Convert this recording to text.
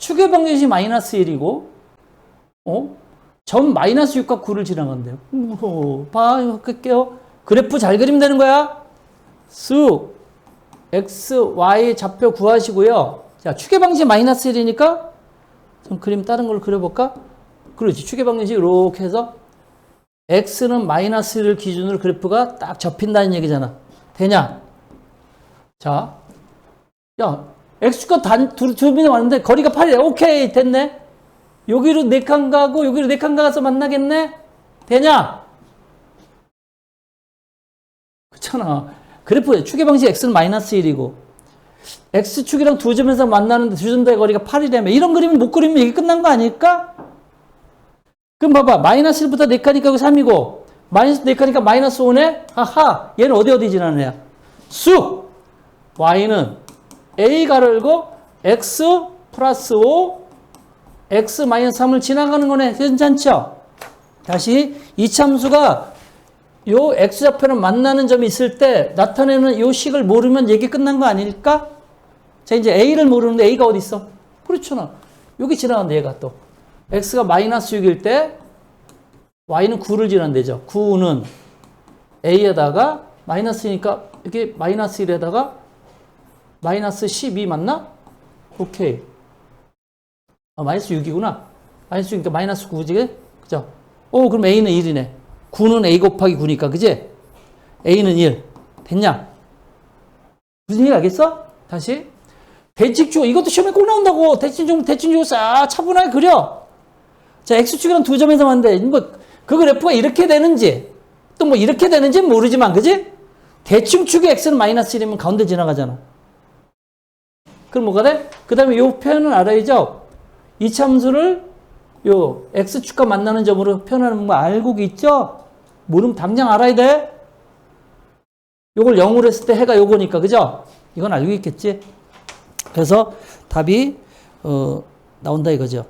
축의 방정식이 마이너스 1이고, 어? 점 마이너스 6과 9를 지나간대요. 오, 봐, 이거 할게요. 그래프 잘 그리면 되는 거야. 수, x, y 좌표 구하시고요. 자, 방정식 마이너스 1이니까, 좀 그림 다른 걸로 그려볼까? 그렇지. 방정식 이렇게 해서, x는 마이너스 1을 기준으로 그래프가 딱 접힌다는 얘기잖아. 되냐? 자, 야, x축과 단, 두, 두 분이 왔는데 거리가 8이야. 오케이, 됐네. 여기로 네칸 가고 여기로 네칸 가서 만나겠네? 되냐? 그렇잖아. 그래프 축의 방식 x는 마이너스 1이고 x축이랑 두 점에서 만나는데 두 점의 거리가 8이라며 이런 그림은 못 그리면 이게 끝난 거 아닐까? 그럼 봐봐. 마이너스 1부터 4칸이니까 여기 3이고 마이너스 4칸이니까 마이너스 5네? 하하. 얘는 어디 어디 애야? 수! y는 a 가르고 x 플러스 5 x 마이너스 3을 지나가는 거네. 괜찮죠? 다시 이 참수가 요 x좌표는 만나는 점이 있을 때 나타내는 요 식을 모르면 얘기 끝난 거 아닐까? 자 이제 a를 모르는데 a가 어디 있어? 그렇잖아. 여기 지나간다 얘가 또. x가 마이너스 6일 때 y는 9를 지난대죠. 9는 a에다가 마이너스니까 이게 마이너스 1에다가 마이너스 12 맞나? 오케이. 아, 마이너스 6이구나. 마이너스 6이니까 마이너스 9지? 그죠? 오, 그럼 A는 1이네. 9는 A 곱하기 9니까, 그지? A는 1. 됐냐? 무슨 얘기 알겠어? 다시. 대칭주, 이것도 시험에 꼭 나온다고. 대칭주, 대칭주 싹 차분하게 그려. 자, X축이랑 두 점에서 만데 뭐, 그 그래프가 이렇게 되는지, 또 뭐 이렇게 되는지는 모르지만, 그지? 대칭축의 X는 마이너스 1이면 가운데 지나가잖아. 그럼 뭐가 돼? 그 다음에 요 표현은 알아야죠? 이 참수를 요 x축과 만나는 점으로 표현하는 거 알고 있죠? 모르면 당장 알아야 돼. 요걸 0으로 했을 때 해가 요거니까 그죠? 이건 알고 있겠지? 그래서 답이 어, 나온다 이거죠.